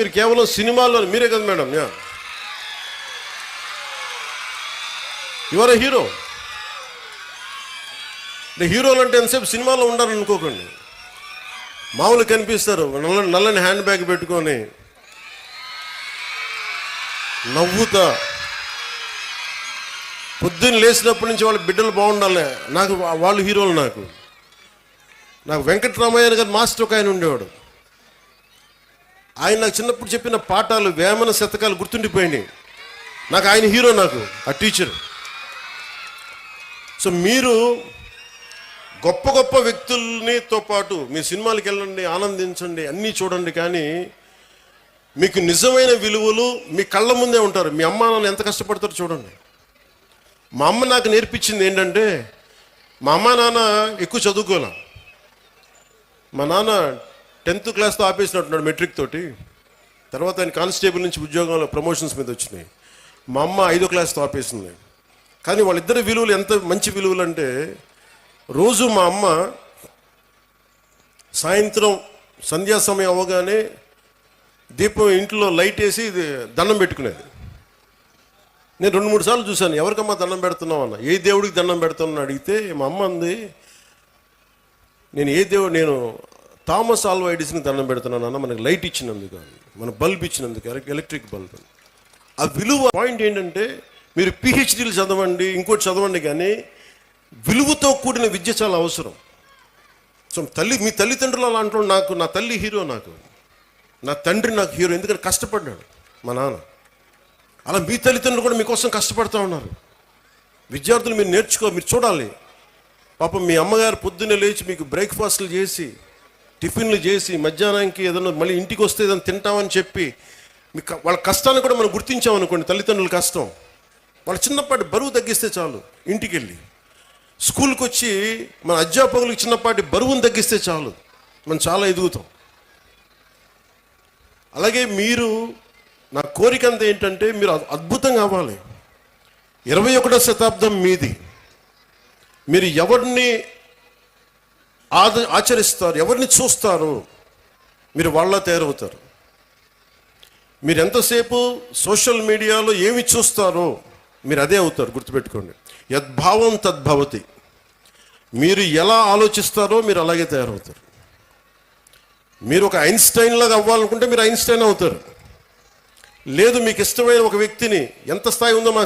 మీరు కేవలం సినిమాల్లో మీరే కదా మేడం యా. యువర్ హీరో అంటే హీరోలు అంటే ఎంతసేపు సినిమాలో ఉండాలని అనుకోకండి. మామూలు కనిపిస్తారు నల్ల నల్లని హ్యాండ్ బ్యాగ్ పెట్టుకొని నవ్వుతా. పొద్దున్న లేచినప్పటి నుంచి వాళ్ళ బిడ్డలు బాగుండాలి. నాకు వాళ్ళు హీరోలు నాకు. నాకు వెంకటరామయ్య గారు మాస్టర్ ఒక ఆయన ఉండేవాడు. ఆయన నాకు చిన్నప్పుడు చెప్పిన పాఠాలు వేమన శతకాలు గుర్తుండిపోయినాయి. నాకు ఆయన హీరో నాకు ఆ టీచర్ సో మీరు గొప్ప గొప్ప వ్యక్తులనితో పాటు మీ సినిమాలకు వెళ్ళండి ఆనందించండి అన్నీ చూడండి కానీ మీకు నిజమైన విలువలు మీ కళ్ళ ముందే ఉంటారు. మీ అమ్మ నాన్న ఎంత కష్టపడతారో చూడండి. మా అమ్మ నాకు నేర్పించింది ఏంటంటే మా అమ్మ నాన్న ఎక్కువ చదువుకోలే. మా నాన్న టెన్త్ క్లాస్తో ఆపేసినట్టున్నాడు మెట్రిక్ తోటి. తర్వాత ఆయన కానిస్టేబుల్ నుంచి ఉద్యోగంలో ప్రమోషన్స్ మీద వచ్చినాయి. మా అమ్మ ఐదో క్లాస్తో ఆపేసింది. కానీ వాళ్ళిద్దరి విలువలు ఎంత మంచి విలువలు అంటే రోజు మా అమ్మ సాయంత్రం సంధ్యా సమయం అవ్వగానే దీపం ఇంట్లో లైట్ వేసి దండం పెట్టుకునేది. నేను రెండు మూడు సార్లు చూశాను ఎవరికమ్మా దండం పెడుతున్నావు? అన్న. ఏ దేవుడికి దండం పెడుతున్నావు? అడిగితే మా అమ్మ అంది నేను ఏ దేవుడు నేను థామస్ ఆల్వా ఎడిసన్కి దండం పెడుతున్నాను అన్న మనకి లైట్ ఇచ్చినందుకు కానీ మన బల్బ్ ఇచ్చినందుకు ఎలక్ట్రిక్ బల్బ్. ఆ విలువ పాయింట్ ఏంటంటే మీరు పిహెచ్డీలు చదవండి ఇంకోటి చదవండి కానీ విలువతో కూడిన విద్య చాలా అవసరం. సో తల్లి మీ తల్లిదండ్రులు అలా నాకు నా తల్లి హీరో నాకు. నా తండ్రి నాకు హీరో ఎందుకంటే కష్టపడ్డాడు మా నాన్న. అలా మీ తల్లిదండ్రులు కూడా మీకోసం కష్టపడుతూ ఉన్నారు. విద్యార్థులు మీరు నేర్చుకో మీరు చూడాలి. పాపం మీ అమ్మగారు పొద్దున్నే లేచి మీకు బ్రేక్ఫాస్ట్లు చేసి టిఫిన్లు చేసి మధ్యాహ్నానికి ఏదైనా మళ్ళీ ఇంటికి వస్తే ఏదైనా తింటామని చెప్పి మీ వాళ్ళ కష్టాన్ని కూడా మనం గుర్తించామనుకోండి తల్లిదండ్రుల కష్టం. వాళ్ళ చిన్నపాటి బరువు తగ్గిస్తే చాలు ఇంటికి వెళ్ళి స్కూల్కి వచ్చి మన అధ్యాపకులకు చిన్నపాటి బరువును తగ్గిస్తే చాలు. మనం చాలా ఎదుగుతాం. అలాగే మీరు నా కోరిక అంతా ఏంటంటే మీరు అద్భుతం అద్భుతంగా అవ్వాలి. ఇరవై ఒకటో శతాబ్దం మీది. మీరు ఎవరిని ఆద ఆచరిస్తారు. ఎవరిని చూస్తారు? మీరు వాళ్ళ తయారవుతారు. మీరు ఎంతసేపు సోషల్ మీడియాలో ఏమి చూస్తారో మీరు అదే అవుతారు గుర్తుపెట్టుకోండి. యద్భావం తద్భవతి. మీరు ఎలా ఆలోచిస్తారో మీరు అలాగే తయారవుతారు. మీరు ఒక ఐన్స్టైన్ లాగా అవ్వాలనుకుంటే మీరు ఐన్స్టైన్ అవుతారు. లేదు మీకు ఇష్టమైన ఒక వ్యక్తిని ఎంత స్థాయి ఉందో మాకు